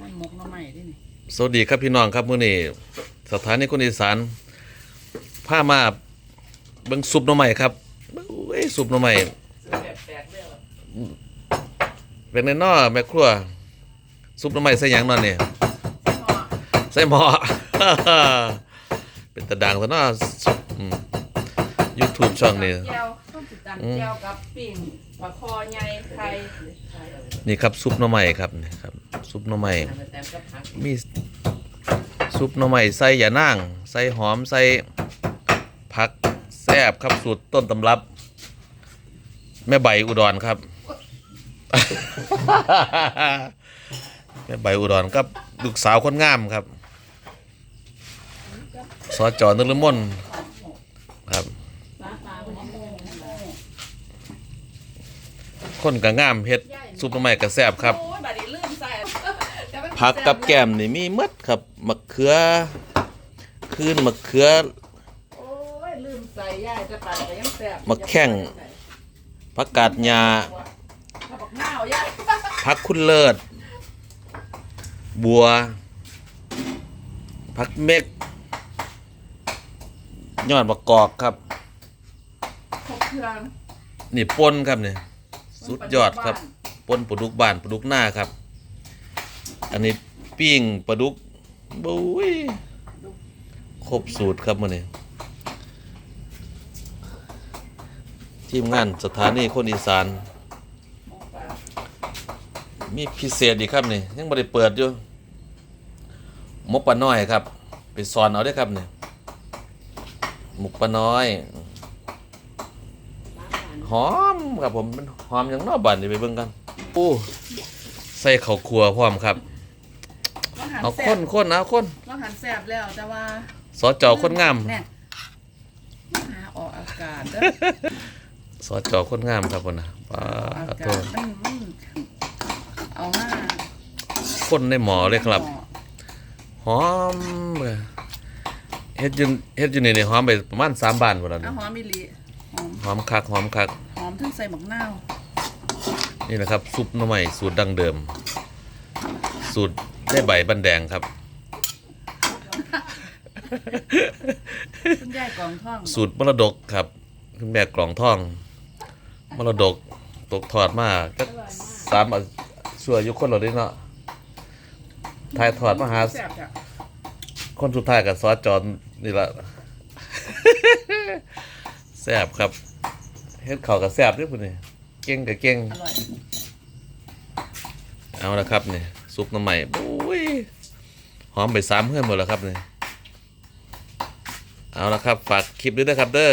มันหมกหน้ำใหม่ดินี่สวัสดีครับพี่น้องครับมื้อนี้สถานีคนอีสานพามาเบิ่งซุปหน่อไม้ครับเอ้ยซุปหน่อไม้ซื้อแบบแปลกเด้อเป็นในนอแม่ครัวซุปหน่อไม้ใส่หยังนอนนี่หม้อใส่หม้อ เป็นตะดังซะเนาะซุปอืม YouTube ช่องนี้ แก้วต้มติดตามอืมแก้วกับปิ่งปลาคอใหญ่ไข่นี่ครับซุปหน่อไม้ครับนี่ครับ ซุปหน่อไม้มีซุปหน่อไม้ใส่ยานางใส่หอมใส่ผักแซ่บครับสูตรต้นตำรับ แม่ใบอุดรครับ แม่ใบอุดรกับลูกสาวคนงามครับสอจอนึกลมนครับ คนก็งามเฮ็ดซุปหน่อไม้ก็แซ่บครับ ผักกับแก้มนี่มีหมดครับมะเขือคืนมะเขือ โอ้ยลืมใส่ย่ายจะปลาแต่ยังแซ่บมาแข้ง ผักกาดหญ้าถ้าบอกหน้าวย่ายผักคุณเลิศบัวผักเม็กยอดมะกอกครับ ครบเครื่องนี่ปนครับนี่สุดยอดครับปนปลาดุกบ้านปลาดุกหน้าครับ อันนี้ปิ้งปลาดุกบุ้ยครบสูตรครับมันนี่ทีมงานสถานีคนอีสาน มีพิเศษอีกครับนี่ยังไม่ได้เปิดอยู่หมกปลาน้อยครับ ไปสอนเอาได้ครับเนี่หมกปลาน้อย หอมครับผมมันหอมอย่างนอกบ้านนี่ไปเบิ่งกันโอ้ใส่ข้าวครัวพร้อมครับ หันเอาแซ่ข้บนข้นเอาข้นลองหันแซ่บแล้วแต่ว่าสอจอคนงามเนี่ยหาออกอากาศเด้อสอจอคนงามครับคนนะป้าอาขอโทกาศษมันมันเอามาข้นในหมอเลยครับ หอมเลยเฮ็ดอยืนเฮ็ดอยู่นี่นี่หอมไปประมาณสามบานหมดแล้วเอานี่หอมมิลีหอมหอมคักหอมคัก หอมถึงใส่หมกนาวนี่นะครับซุปหน่อไม้สูตรดั้งเดิม สูตร ได้ใบบันแดงครับ คุณยายกองท่องสูตรมรดกครับ คุณแม่กล่องท่อง มรดกตกทอดมาก็สามอาชั่วอายุคนเราได้เนาะถ่ายทอดมาหาแซ่บจ้ะคนสุดท้ายกับซอสจอนนี่ละ แซ่บครับเฮ็ดข้าวกับแซ่บด้วยพุ่นนี่เก่งกับเก่ง อร่อย เอาละครับนี่ ซุปน้ำใหม่โอ้ยหอมไปสามเพื่อนหมดแล้วครับนี่เอาละครับ ฝากคลิปด้วยนะครับเด้อ